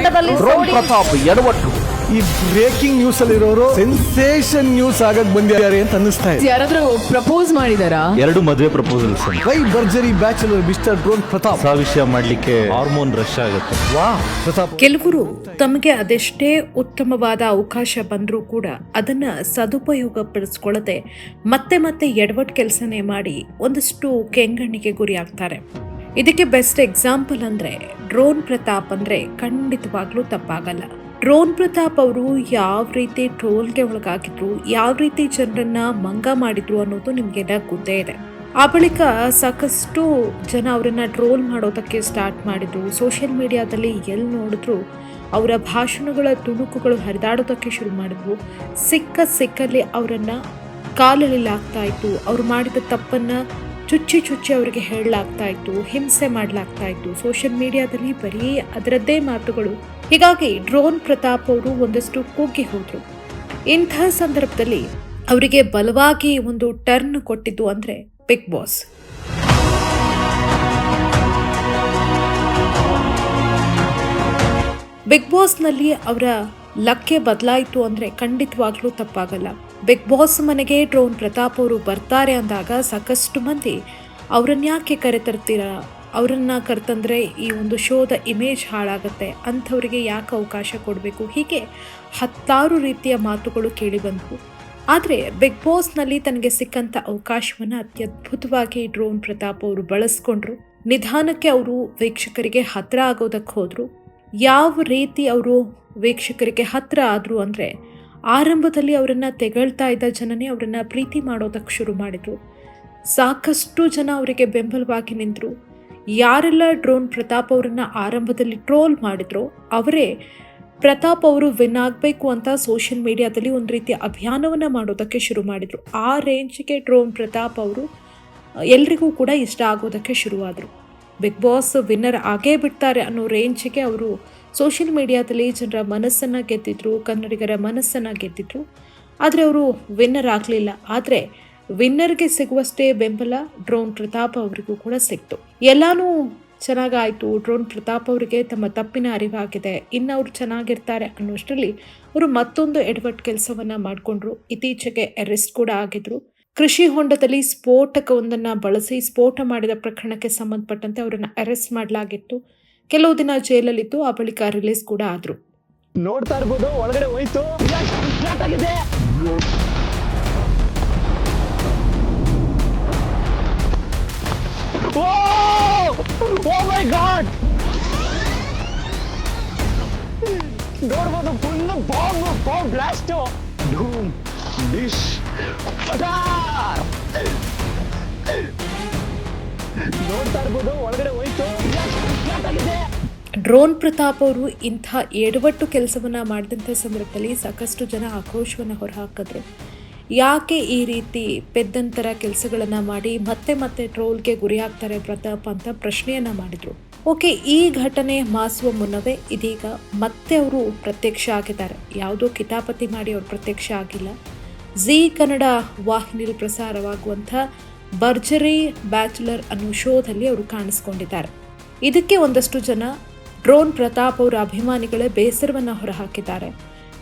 ಹೊಂಡದಲ್ಲಿ ಡ್ರೋನ್ ಪ್ರತಾಪ್ ಎಡವಟ್ಟು ಈ ಬ್ರೇಕಿಂಗ್ ನ್ಯೂಸ್ ಅಲ್ಲಿ ಇರೋರು ಸೆನ್ಸೇಷನ್ ನ್ಯೂಸ್ ಆಗಕ್ ಬಂದಿದ್ದಾರೆ ಅಂತ ಅನ್ನಿಸ್ತಾ ಇದೆ. ಯಾರಾದ್ರೂ ಪ್ರಪೋಸ್ ಮಾಡಿದಾರಾ? ಎರಡು ಮದುವೆ ಪ್ರಪೋಸಲ್ಸ್ ವೈ ಬರ್ಜರಿ ಬ್ಯಾಚುಲರ್ ಮಿಸ್ಟರ್ ಡ್ರೋನ್ ಪ್ರತಾಪ್? ಸಾವಿಷ್ಯ ವಿಷಯ ಮಾಡ್ಲಿಕ್ಕೆ ಹಾರ್ಮೋನ್ ರಶ್ ಆಗುತ್ತೆ. ವಾ ಪ್ರತಾಪ್. ಕೆಲವರು ತಮಗೆ ಅದೆಷ್ಟೇ ಉತ್ತಮವಾದ ಅವಕಾಶ ಬಂದರೂ ಕೂಡ ಅದನ್ನ ಸದುಪಯೋಗ ಪಡಿಸ್ಕೊಳ್ಳದೆ ಮತ್ತೆ ಮತ್ತೆ ಎಡವಟ್ ಕೆಲಸನೇ ಮಾಡಿ ಒಂದಷ್ಟು ಕೆಂಗಣ್ಣಿಗೆ ಗುರಿಯಾಗ್ತಾರೆ ಇದಕ್ಕೆ ಬೆಸ್ಟ್ ಎಕ್ಸಾಂಪಲ್ ಅಂದ್ರೆ ಡ್ರೋನ್ ಪ್ರತಾಪ್ ಅಂದ್ರೆ ಖಂಡಿತವಾಗ್ಲೂ ತಪ್ಪಾಗಲ್ಲ. ಡ್ರೋನ್ ಪ್ರತಾಪ್ ಅವರು ಯಾವ ರೀತಿ ಟ್ರೋಲ್ಗೆ ಒಳಗಾಗಿದ್ರು, ಯಾವ ರೀತಿ ಜನರನ್ನ ಮಂಗ ಮಾಡಿದ್ರು ಅನ್ನೋದು ನಿಮ್ಗೆ ಗೊತ್ತೇ ಇದೆ. ಆ ಬಳಿಕ ಸಾಕಷ್ಟು ಜನ ಅವರನ್ನ ಟ್ರೋಲ್ ಮಾಡೋದಕ್ಕೆ ಸ್ಟಾರ್ಟ್ ಮಾಡಿದ್ರು. ಸೋಷಿಯಲ್ ಮೀಡಿಯಾದಲ್ಲಿ ಎಲ್ಲಿ ನೋಡಿದ್ರು, ಅವರ ಭಾಷಣಗಳ ತುಣುಕುಗಳು ಹರಿದಾಡೋದಕ್ಕೆ ಶುರು ಮಾಡಿದ್ರು. ಸಿಕ್ಕ ಸಿಕ್ಕಲ್ಲಿ ಅವರನ್ನ ಕಾಲಲ್ಲಿಲಾಗ್ತಾ ಇತ್ತು. ಅವ್ರು ಮಾಡಿದ ತಪ್ಪನ್ನ ಚುಚ್ಚಿ ಚುಚ್ಚಿ ಅವರಿಗೆ ಹೇಳಲಾಗ್ತಾ ಇತ್ತು, ಹಿಂಸೆ ಮಾಡಲಾಗ್ತಾ ಇತ್ತು. ಸೋಷಿಯಲ್ ಮೀಡಿಯಾದಲ್ಲಿ ಬರೀ ಅದರದ್ದೇ ಮಾತುಗಳು. ಹೀಗಾಗಿ ಡ್ರೋನ್ ಪ್ರತಾಪ್ ಅವರು ಒಂದಷ್ಟು ಕುಗ್ಗಿ ಹೋದರು. ಇಂಥ ಸಂದರ್ಭದಲ್ಲಿ ಅವರಿಗೆ ಬಲವಾಗಿ ಒಂದು ಟರ್ನ್ ಕೊಟ್ಟಿದ್ದು ಅಂದರೆ ಬಿಗ್ ಬಾಸ್. ಬಿಗ್ ಬಾಸ್ನಲ್ಲಿ ಅವರ ಲಕ್ಕೆ ಬದಲಾಯಿತು ಅಂದರೆ ಖಂಡಿತವಾಗ್ಲೂ ತಪ್ಪಾಗಲ್ಲ. ಬಿಗ್ ಬಾಸ್ ಮನೆಗೆ ಡ್ರೋನ್ ಪ್ರತಾಪ್ ಅವರು ಬರ್ತಾರೆ ಅಂದಾಗ ಸಾಕಷ್ಟು ಮಂದಿ ಅವರನ್ನ ಯಾಕೆ ಕರೆತರ್ತೀರಾ? ಅವರನ್ನ ಕರೆತಂದ್ರೆ ಈ ಒಂದು ಶೋದ ಇಮೇಜ್ ಹಾಳಾಗುತ್ತೆ. ಅಂಥವರಿಗೆ ಯಾಕೆ ಅವಕಾಶ ಕೊಡಬೇಕು? ಹೀಗೆ ಹತ್ತಾರು ರೀತಿಯ ಮಾತುಗಳು ಕೇಳಿಬಂದವು ಆದರೆ ಬಿಗ್ ಬಾಸ್ನಲ್ಲಿ ತನಗೆ ಸಿಕ್ಕಂಥ ಅವಕಾಶವನ್ನು ಅತ್ಯದ್ಭುತವಾಗಿ ಡ್ರೋನ್ ಪ್ರತಾಪ್ ಅವರು ಬಳಸ್ಕೊಂಡ್ರು. ನಿಧಾನಕ್ಕೆ ಅವರು ವೀಕ್ಷಕರಿಗೆ ಹತ್ತಿರ ಆಗೋದಕ್ಕೆ ಹೋದರು. ಯಾವ ರೀತಿ ಅವರು ವೀಕ್ಷಕರಿಗೆ ಹತ್ತಿರ ಆದರು ಅಂದರೆ ಆರಂಭದಲ್ಲಿ ಅವರನ್ನು ತೆಗಳ್ತಾ ಇದ್ದ ಜನನೇ ಅವರನ್ನು ಪ್ರೀತಿ ಮಾಡೋದಕ್ಕೆ ಶುರು ಮಾಡಿದರು. ಸಾಕಷ್ಟು ಜನ ಅವರಿಗೆ ಬೆಂಬಲವಾಗಿ ನಿಂತರು. ಯಾರೆಲ್ಲ ಡ್ರೋನ್ ಪ್ರತಾಪ್ ಅವರನ್ನು ಆರಂಭದಲ್ಲಿ ಟ್ರೋಲ್ ಮಾಡಿದ್ರೋ ಅವರೇ ಪ್ರತಾಪ್ ಅವರು ವಿನ್ ಆಗಬೇಕು ಅಂತ ಸೋಷಿಯಲ್ ಮೀಡಿಯಾದಲ್ಲಿ ಒಂದು ರೀತಿಯ ಅಭಿಯಾನವನ್ನು ಮಾಡೋದಕ್ಕೆ ಶುರು ಮಾಡಿದರು. ಆ ರೇಂಜ್ಗೆ ಡ್ರೋನ್ ಪ್ರತಾಪ್ ಅವರು ಎಲ್ರಿಗೂ ಕೂಡ ಇಷ್ಟ ಆಗೋದಕ್ಕೆ ಶುರುವಾದರು. ಬಿಗ್ ಬಾಸ್ ವಿನ್ನರ್ ಆಗೇ ಬಿಡ್ತಾರೆ ಅನ್ನೋ ರೇಂಜ್ಗೆ ಅವರು ಸೋಷಿಯಲ್ ಮೀಡಿಯಾದಲ್ಲಿ ಜನರ ಮನಸ್ಸನ್ನು ಗೆದ್ದಿದ್ರು, ಕನ್ನಡಿಗರ ಮನಸ್ಸನ್ನು ಗೆದ್ದಿದ್ರು. ಆದರೆ ಅವರು ವಿನ್ನರ್ ಆಗಲಿಲ್ಲ. ಆದರೆ ವಿನ್ನರ್ಗೆ ಸಿಗುವಷ್ಟೇ ಬೆಂಬಲ ಡ್ರೋನ್ ಪ್ರತಾಪ್ ಅವರಿಗೂ ಕೂಡ ಸಿಕ್ತು. ಎಲ್ಲಾನು ಚೆನ್ನಾಗಾಯಿತು. ಡ್ರೋನ್ ಪ್ರತಾಪ್ ಅವರಿಗೆ ತಮ್ಮ ತಪ್ಪಿನ ಅರಿವಾಗಿದೆ. ಇನ್ನು ಅವರು ಚೆನ್ನಾಗಿರ್ತಾರೆ ಅನ್ನೋಷ್ಟರಲ್ಲಿ ಅವರು ಮತ್ತೊಂದು ಎಡವಟ್ ಕೆಲಸವನ್ನು ಮಾಡಿಕೊಂಡ್ರು. ಇತ್ತೀಚೆಗೆ ಅರೆಸ್ಟ್ ಕೂಡ ಆಗಿದ್ರು. ಕೃಷಿ ಹೊಂಡದಲ್ಲಿ ಸ್ಫೋಟಕವೊಂದನ್ನು ಬಳಸಿ ಸ್ಫೋಟ ಮಾಡಿದ ಪ್ರಕರಣಕ್ಕೆ ಸಂಬಂಧಪಟ್ಟಂತೆ ಅವರನ್ನು ಅರೆಸ್ಟ್ ಮಾಡಲಾಗಿತ್ತು. ಕೆಲವು ದಿನ ಜೈಲಲ್ಲಿತ್ತು ಆ ಬಳಿಕ ರಿಲೀಸ್ ಕೂಡ ಆದ್ರು. ನೋಡ್ತಾ ಇರ್ಬೋದು, ಒಳಗಡೆ ಹೋಯ್ತು. ನೋಡ್ಬೋದು ಫುಲ್ ಬಾಂಬ್ ಬಾಂಬ್ ಬ್ಲಾಸ್ಟ್ ಧೂಮ್ ಡಿಶ್ ನೋಡ್ತಾ ಇರ್ಬೋದು, ಒಳಗಡೆ ಹೋಯ್ತು. ಡ್ರೋನ್ ಪ್ರತಾಪ್ ಅವರು ಇಂಥ ಎಡವಟ್ಟು ಕೆಲಸವನ್ನು ಮಾಡಿದಂಥ ಸಂದರ್ಭದಲ್ಲಿ ಸಾಕಷ್ಟು ಜನ ಆಕ್ರೋಶವನ್ನು ಹೊರಹಾಕಿದ್ರು. ಯಾಕೆ ಈ ರೀತಿ ಪೆದ್ದಂತರ ಕೆಲಸಗಳನ್ನು ಮಾಡಿ ಮತ್ತೆ ಮತ್ತೆ ಟ್ರೋಲ್ಗೆ ಗುರಿಯಾಗ್ತಾರೆ ಪ್ರತಾಪ್ ಅಂತ ಪ್ರಶ್ನೆಯನ್ನು ಮಾಡಿದರು. ಓಕೆ, ಈ ಘಟನೆ ಮಾಸುವ ಮುನ್ನವೇ ಇದೀಗ ಮತ್ತೆ ಅವರು ಪ್ರತ್ಯಕ್ಷ ಆಗಿದ್ದಾರೆ. ಯಾವುದೋ ಕಿತಾಪತಿ ಮಾಡಿ ಅವರು ಪ್ರತ್ಯಕ್ಷ ಆಗಿಲ್ಲ. ಜಿ ಕನ್ನಡ ವಾಹಿನಿಯಲ್ಲಿ ಪ್ರಸಾರವಾಗುವಂಥ ಭರ್ಜರಿ ಬ್ಯಾಚುಲರ್ ಅನ್ನೋ ಶೋದಲ್ಲಿ ಅವರು ಕಾಣಿಸ್ಕೊಂಡಿದ್ದಾರೆ. ಇದಕ್ಕೆ ಒಂದಷ್ಟು ಜನ ಡ್ರೋನ್ ಪ್ರತಾಪ್ ಅವರ ಅಭಿಮಾನಿಗಳೇ ಬೇಸರವನ್ನು ಹೊರಹಾಕಿದ್ದಾರೆ.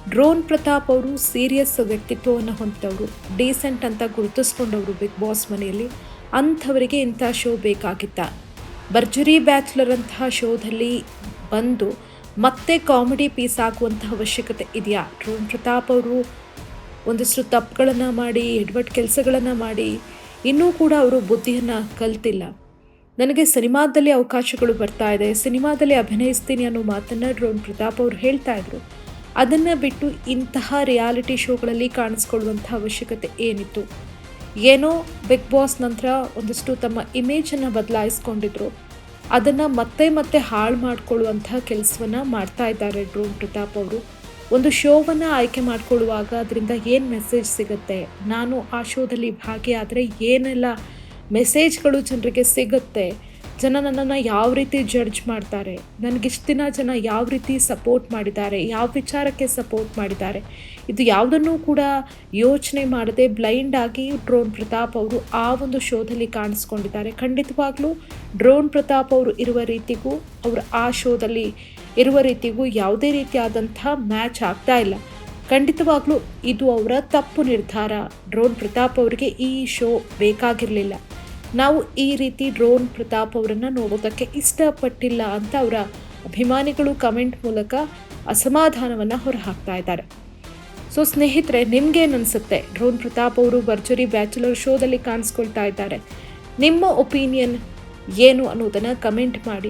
ಡ್ರೋನ್ ಪ್ರತಾಪ್ ಅವರು ಸೀರಿಯಸ್ ವ್ಯಕ್ತಿತ್ವವನ್ನು ಹೊಂದಿದವರು, ಡೀಸೆಂಟ್ ಅಂತ ಗುರುತಿಸ್ಕೊಂಡವರು ಬಿಗ್ ಬಾಸ್ ಮನೆಯಲ್ಲಿ. ಅಂಥವರಿಗೆ ಇಂಥ ಶೋ ಬೇಕಾಗಿತ್ತ? ಭರ್ಜರಿ ಬ್ಯಾಚುಲರ್ ಅಂತಹ ಶೋದಲ್ಲಿ ಬಂದು ಮತ್ತೆ ಕಾಮಿಡಿ ಪೀಸ್ ಆಗುವಂತಹ ಅವಶ್ಯಕತೆ ಇದೆಯಾ? ಡ್ರೋನ್ ಪ್ರತಾಪ್ ಅವರು ಒಂದಷ್ಟು ತಪ್ಪುಗಳನ್ನು ಮಾಡಿ ಎಡ್ವಟ್ ಕೆಲಸಗಳನ್ನು ಮಾಡಿ, ಇನ್ನೂ ಕೂಡ ಅವರು ಬುದ್ಧಿಯನ್ನು ಕಲ್ತಿಲ್ಲ. ನನಗೆ ಸಿನಿಮಾದಲ್ಲಿ ಅವಕಾಶಗಳು ಬರ್ತಾ ಇದೆ, ಸಿನಿಮಾದಲ್ಲಿ ಅಭಿನಯಿಸ್ತೀನಿ ಅನ್ನೋ ಮಾತನ್ನು ಡ್ರೋನ್ ಪ್ರತಾಪ್ ಅವರು ಹೇಳ್ತಾ ಇದ್ರು. ಅದನ್ನು ಬಿಟ್ಟು ಇಂತಹ ರಿಯಾಲಿಟಿ ಶೋಗಳಲ್ಲಿ ಕಾಣಿಸ್ಕೊಳ್ಳುವಂಥ ಅವಶ್ಯಕತೆ ಏನಿತ್ತು? ಏನೋ ಬಿಗ್ ಬಾಸ್ ನಂತರ ಒಂದಷ್ಟು ತಮ್ಮ ಇಮೇಜನ್ನು ಬದಲಾಯಿಸ್ಕೊಂಡಿದ್ರು. ಅದನ್ನು ಮತ್ತೆ ಮತ್ತೆ ಹಾಳು ಮಾಡಿಕೊಳ್ಳುವಂಥ ಕೆಲಸವನ್ನು ಮಾಡ್ತಾ ಇದ್ದಾರೆ ಡ್ರೋನ್ ಪ್ರತಾಪ್ ಅವರು. ಒಂದು ಶೋವನ್ನು ಆಯ್ಕೆ ಮಾಡಿಕೊಳ್ಳುವಾಗ ಅದರಿಂದ ಏನು ಮೆಸೇಜ್ ಸಿಗುತ್ತೆ? ನಾನು ಆ ಶೋದಲ್ಲಿ ಭಾಗಿಯಾದರೆ ಏನೆಲ್ಲ ಮೆಸೇಜ್ಗಳು ಜನರಿಗೆ ಸಿಗುತ್ತೆ. ಜನ ನನ್ನನ್ನು ಯಾವ ರೀತಿ ಜಡ್ಜ್ ಮಾಡ್ತಾರೆ? ನನಗಿಷ್ಟು ದಿನ ಜನ ಯಾವ ರೀತಿ ಸಪೋರ್ಟ್ ಮಾಡಿದ್ದಾರೆ? ಯಾವ ವಿಚಾರಕ್ಕೆ ಸಪೋರ್ಟ್ ಮಾಡಿದ್ದಾರೆ? ಇದು ಯಾವುದನ್ನೂ ಕೂಡ ಯೋಚನೆ ಮಾಡದೆ ಬ್ಲೈಂಡ್ ಆಗಿ ಡ್ರೋನ್ ಪ್ರತಾಪ್ ಅವರು ಆ ಒಂದು ಶೋದಲ್ಲಿ ಕಾಣಿಸ್ಕೊಂಡಿದ್ದಾರೆ. ಖಂಡಿತವಾಗ್ಲೂ ಡ್ರೋನ್ ಪ್ರತಾಪ್ ಅವರು ಇರುವ ರೀತಿಗೂ, ಅವರು ಆ ಶೋದಲ್ಲಿ ಇರುವ ರೀತಿಗೂ ಯಾವುದೇ ರೀತಿಯಾದಂಥ ಮ್ಯಾಚ್ ಆಗ್ತಾ ಇಲ್ಲ. ಖಂಡಿತವಾಗ್ಲೂ ಇದು ಅವರ ತಪ್ಪು ನಿರ್ಧಾರ. ಡ್ರೋನ್ ಪ್ರತಾಪ್ ಅವರಿಗೆ ಈ ಶೋ ಬೇಕಾಗಿರಲಿಲ್ಲ. ನಾವು ಈ ರೀತಿ ಡ್ರೋನ್ ಪ್ರತಾಪ್ ಅವರನ್ನು ನೋಡೋದಕ್ಕೆ ಇಷ್ಟಪಟ್ಟಿಲ್ಲ ಅಂತ ಅವರ ಅಭಿಮಾನಿಗಳು ಕಮೆಂಟ್ ಮೂಲಕ ಅಸಮಾಧಾನವನ್ನು ಹೊರಹಾಕ್ತಾ ಇದ್ದಾರೆ. ಸೊ ಸ್ನೇಹಿತರೆ ನಿಮ್ಗೇನು ಅನಿಸುತ್ತೆ ಡ್ರೋನ್ ಪ್ರತಾಪ್ ಅವರು ಭರ್ಜರಿ ಬ್ಯಾಚುಲರ್ ಶೋದಲ್ಲಿ ಕಾಣಿಸ್ಕೊಳ್ತಾ ಇದ್ದಾರೆ. ನಿಮ್ಮ ಒಪಿನಿಯನ್ ಏನು ಅನ್ನೋದನ್ನು ಕಮೆಂಟ್ ಮಾಡಿ.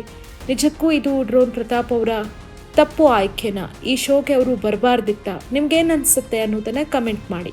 ನಿಜಕ್ಕೂ ಇದು ಡ್ರೋನ್ ಪ್ರತಾಪ್ ಅವರ ತಪ್ಪು ಆಯ್ಕೆನಾ? ಈ ಶೋಗೆ ಅವರು ಬರಬಾರ್ದಿತ್ತ? ನಿಮ್ಗೇನು ಅನಿಸುತ್ತೆ ಅನ್ನೋದನ್ನು ಕಮೆಂಟ್ ಮಾಡಿ.